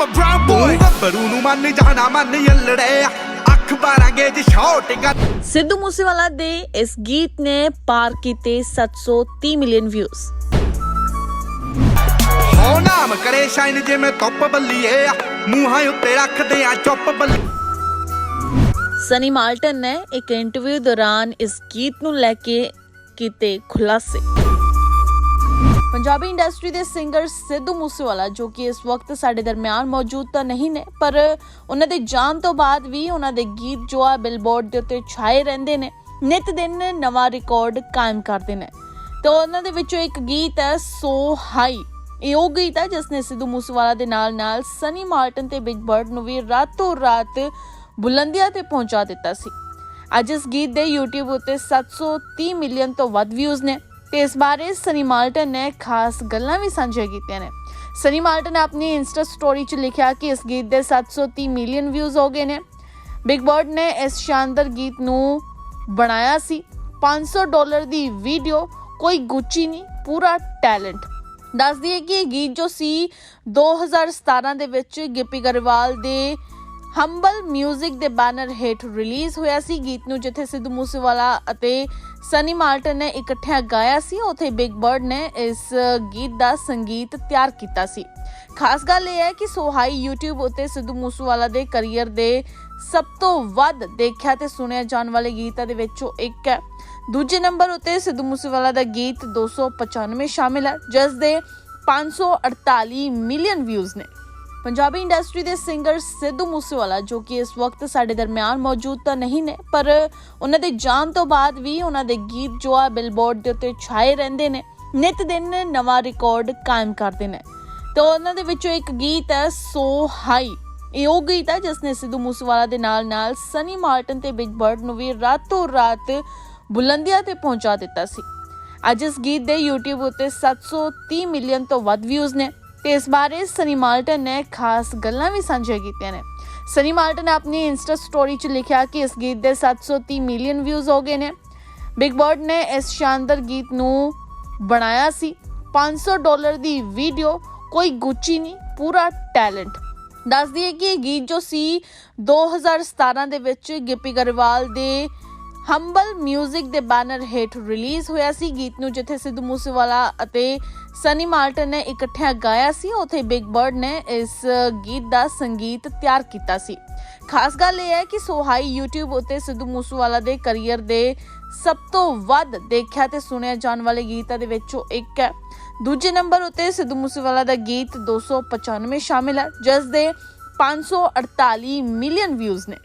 I'm a brown boy. ਗੱਭਰੂ ਨੂੰ ਮੰਨ ਜਾਣਾ ਮੰਨ ਯੱਲੜੇ ਅੱਖ ਬਾਰਾਂਗੇ ਜੀ ਸ਼ਾਟ ਗੱਲ। ਸਿੱਧੂ ਮੂਸੇਵਾਲਾ ਦੇ ਇਸ ਗੀਤ ਨੇ ਪਾਰ ਕੀਤੇ 730 ਮਿਲੀਅਨ ਵਿਊਜ਼ ਹੋ ਨਾਮ ਕਰੇ ਸ਼ਾਈਨ ਜਿਵੇਂ ਧੁੱਪ ਬੱਲੀਏ ਮੂੰਹਾਂ ਉੱਤੇ ਰੱਖਦੇ ਆ ਚੁੱਪ ਬੱਲੀ ਸਨੀ ਮਾਲਟਨ ਨੇ ਇੱਕ ਇੰਟਰਵਿਊ ਦੌਰਾਨ ਇਸ ਗੀਤ ਨੂੰ ਲੈ ਕੇ ਕੀਤੇ ਖੁਲਾਸੇ। ਪੰਜਾਬੀ ਇੰਡਸਟਰੀ ਦੇ ਸਿੰਗਰ ਸਿੱਧੂ ਮੂਸੇਵਾਲਾ, ਜੋ ਕਿ ਇਸ ਵਕਤ ਸਾਡੇ ਦਰਮਿਆਨ ਮੌਜੂਦ ਤਾਂ ਨਹੀਂ ਨੇ, ਪਰ ਉਹਨਾਂ ਦੇ ਜਾਣ ਤੋਂ ਬਾਅਦ ਵੀ ਉਹਨਾਂ ਦੇ ਗੀਤ ਜੋ ਆ ਬਿਲਬੋਰਡ ਦੇ ਉੱਤੇ ਛਾਏ ਰਹਿੰਦੇ ਨੇ, ਨਿਤ ਦਿਨ ਨਵਾਂ ਰਿਕਾਰਡ ਕਾਇਮ ਕਰਦੇ ਨੇ। ਤੇ ਉਹਨਾਂ ਦੇ ਵਿੱਚੋਂ ਇੱਕ ਗੀਤ ਹੈ ਸੋ ਹਾਈ ਇਹ ਉਹ ਗੀਤ ਹੈ, ਜਿਸ ਨੇ ਸਿੱਧੂ ਮੂਸੇਵਾਲਾ ਦੇ ਨਾਲ ਨਾਲ ਸਨੀ ਮਾਰਟਨ ਤੇ ਬਿਗ ਬਰਡ ਨੂੰ ਵੀ ਰਾਤੋਂ ਰਾਤ ਬੁਲੰਦੀਆਂ ਤੇ ਪਹੁੰਚਾ ਦਿੱਤਾ ਸੀ। ਅੱਜ ਇਸ ਗੀਤ ਦੇ YouTube ਉੱਤੇ 730 ਮਿਲੀਅਨ ਤੋਂ ਵੱਧ ਵਿਊਜ਼ ਨੇ। ਤੇ ਇਸ ਬਾਰੇ ਸਨੀ ਮਾਲਟਨ ਨੇ ਖਾਸ ਗੱਲਾਂ ਵੀ ਸਾਂਝੀਆਂ ਕੀਤੀਆਂ ਨੇ। ਸਨੀ ਮਾਲਟਨ ਨੇ ਆਪਣੀ ਇੰਸਟਾ ਸਟੋਰੀ 'ਚ ਲਿਖਿਆ ਕਿ ਇਸ ਗੀਤ ਦੇ 730 ਮਿਲੀਅਨ ਵਿਊਜ਼ ਹੋ ਗਏ ਨੇ। ਬਿਗ ਬਰਡ ਨੇ ਇਸ ਸ਼ਾਨਦਾਰ ਗੀਤ ਨੂੰ ਬਣਾਇਆ ਸੀ। 500 ਡਾਲਰ ਦੀ ਵੀਡੀਓ, ਕੋਈ ਗੁੱਚੀ ਨਹੀਂ, ਪੂਰਾ ਟੈਲੈਂਟ। ਦੱਸ ਦਈਏ ਕਿ ਇਹ ਗੀਤ ਜੋ ਸੀ 2017 ਦੇ ਵਿੱਚ ਗਿੱਪੀ ਗਰੇਵਾਲ ਦੇ ਹੰਬਲ 뮤직 ਦੇ ਬੈਨਰ ਹੇਠ ਰਿਲੀਜ਼ ਹੋਇਆ ਸੀ। ਗੀਤ ਨੂੰ ਜਿੱਥੇ ਸਿੱਧੂ ਮੂਸੇਵਾਲਾ ਅਤੇ ਸਨੀ ਮਾਰਟਨ ਨੇ ਇਕੱਠਿਆਂ ਗਾਇਆ ਸੀ, ਉਥੇ ਬਿਗ ਬਰਡ ਨੇ ਇਸ ਗੀਤ ਦਾ ਸੰਗੀਤ ਤਿਆਰ ਕੀਤਾ ਸੀ। ਖਾਸ ਗੱਲ ਇਹ ਹੈ ਕਿ ਸੋਹਾਈ YouTube ਉੱਤੇ ਸਿੱਧੂ ਮੂਸੇਵਾਲਾ ਦੇ ਕੈਰੀਅਰ ਦੇ ਸਭ ਤੋਂ ਵੱਧ ਦੇਖਿਆ ਤੇ ਸੁਣਿਆ ਜਾਣ ਵਾਲੇ ਗੀਤਾਂ ਦੇ ਵਿੱਚੋਂ ਇੱਕ ਹੈ। ਦੂਜੇ ਨੰਬਰ ਉੱਤੇ ਸਿੱਧੂ ਮੂਸੇਵਾਲਾ ਦਾ ਗੀਤ 295 ਸ਼ਾਮਿਲ ਹੈ, ਜਿਸ ਦੇ 548 ਮਿਲੀਅਨ ਵਿਊਜ਼ ਨੇ। ਪੰਜਾਬੀ ਇੰਡਸਟਰੀ ਦੇ ਸਿੰਗਰ ਸਿੱਧੂ ਮੂਸੇਵਾਲਾ, ਜੋ ਕਿ ਇਸ ਵਕਤ ਸਾਡੇ ਦਰਮਿਆਨ ਮੌਜੂਦ ਤਾਂ ਨਹੀਂ ਨੇ, ਪਰ ਉਹਨਾਂ ਦੇ ਜਾਣ ਤੋਂ ਬਾਅਦ ਵੀ ਉਹਨਾਂ ਦੇ ਗੀਤ ਜੋ ਆ ਬਿਲਬੋਰਡ ਦੇ ਉੱਤੇ ਛਾਏ ਰਹਿੰਦੇ ਨੇ, ਨਿਤ ਦਿਨ ਨਵਾਂ ਰਿਕਾਰਡ ਕਾਇਮ ਕਰਦੇ ਨੇ। ਤੇ ਉਹਨਾਂ ਦੇ ਵਿੱਚੋਂ ਇੱਕ ਗੀਤ ਹੈ ਸੋ ਹਾਈ ਇਹ ਉਹ ਗੀਤ ਹੈ ਜਿਸ ਨੇ ਸਿੱਧੂ ਮੂਸੇਵਾਲਾ ਦੇ ਨਾਲ ਨਾਲ ਸਨੀ ਮਾਰਟਨ ਤੇ ਬਿਗ ਬਰਡ ਨੂੰ ਵੀ ਰਾਤੋਂ ਰਾਤ ਬੁਲੰਦੀਆਂ ਤੇ ਪਹੁੰਚਾ ਦਿੱਤਾ ਸੀ। ਅੱਜ ਇਸ ਗੀਤ ਦੇ YouTube ਉੱਤੇ 730 ਮਿਲੀਅਨ ਤੋਂ ਵੱਧ ਵਿਊਜ਼ ਨੇ। ਤੇ ਇਸ ਬਾਰੇ ਸਨੀ ਮਾਲਟਨ ਨੇ ਖਾਸ ਗੱਲਾਂ ਵੀ ਸਾਂਝੀਆਂ ਕੀਤੀਆਂ ਨੇ। ਸਨੀ ਮਾਲਟਨ ਨੇ ਆਪਣੀ ਇੰਸਟਾ ਸਟੋਰੀ 'ਚ ਲਿਖਿਆ ਕਿ ਇਸ ਗੀਤ ਦੇ 730 ਮਿਲੀਅਨ ਵਿਊਜ਼ ਹੋ ਗਏ ਨੇ। ਬਿਗ ਬਰਡ ਨੇ ਇਸ ਸ਼ਾਨਦਾਰ ਗੀਤ ਨੂੰ ਬਣਾਇਆ ਸੀ। 500 ਡਾਲਰ ਦੀ ਵੀਡੀਓ ਕੋਈ ਗੁੱਚੀ ਨਹੀਂ, ਪੂਰਾ ਟੈਲੈਂਟ ਦੱਸ ਦਈਏ ਕਿ ਇਹ ਗੀਤ ਜੋ ਸੀ 2017 ਦੇ ਵਿੱਚ ਗਿੱਪੀ ਗਰੇਵਾਲ ਦੇ ਹੰਬਲ 뮤직 ਦੇ ਬੈਨਰ ਹੇਠ ਰਿਲੀਜ਼ ਹੋਇਆ ਸੀ। ਗੀਤ ਨੂੰ ਜਿੱਥੇ ਸਿੱਧੂ ਮੂਸੇਵਾਲਾ ਅਤੇ ਸਨੀ ਮਾਰਟਨ ਨੇ ਇਕੱਠਿਆਂ ਗਾਇਆ ਸੀ, ਉਥੇ ਬਿਗ ਬਰਡ ਨੇ ਇਸ ਗੀਤ ਦਾ ਸੰਗੀਤ ਤਿਆਰ ਕੀਤਾ ਸੀ। ਖਾਸ ਗੱਲ ਇਹ ਹੈ ਕਿ ਸੋਹਾਈ YouTube ਉੱਤੇ ਸਿੱਧੂ ਮੂਸੇਵਾਲਾ ਦੇ ਕੈਰੀਅਰ ਦੇ ਸਭ ਤੋਂ ਵੱਧ ਦੇਖਿਆ ਤੇ ਸੁਣਿਆ ਜਾਣ ਵਾਲੇ ਗੀਤਾਂ ਦੇ ਵਿੱਚੋਂ ਇੱਕ ਹੈ। ਦੂਜੇ ਨੰਬਰ ਉੱਤੇ ਸਿੱਧੂ ਮੂਸੇਵਾਲਾ ਦਾ ਗੀਤ 295 ਸ਼ਾਮਿਲ ਹੈ, ਜਿਸ ਦੇ 548 ਮਿਲੀਅਨ ਵਿਊਜ਼ ਨੇ।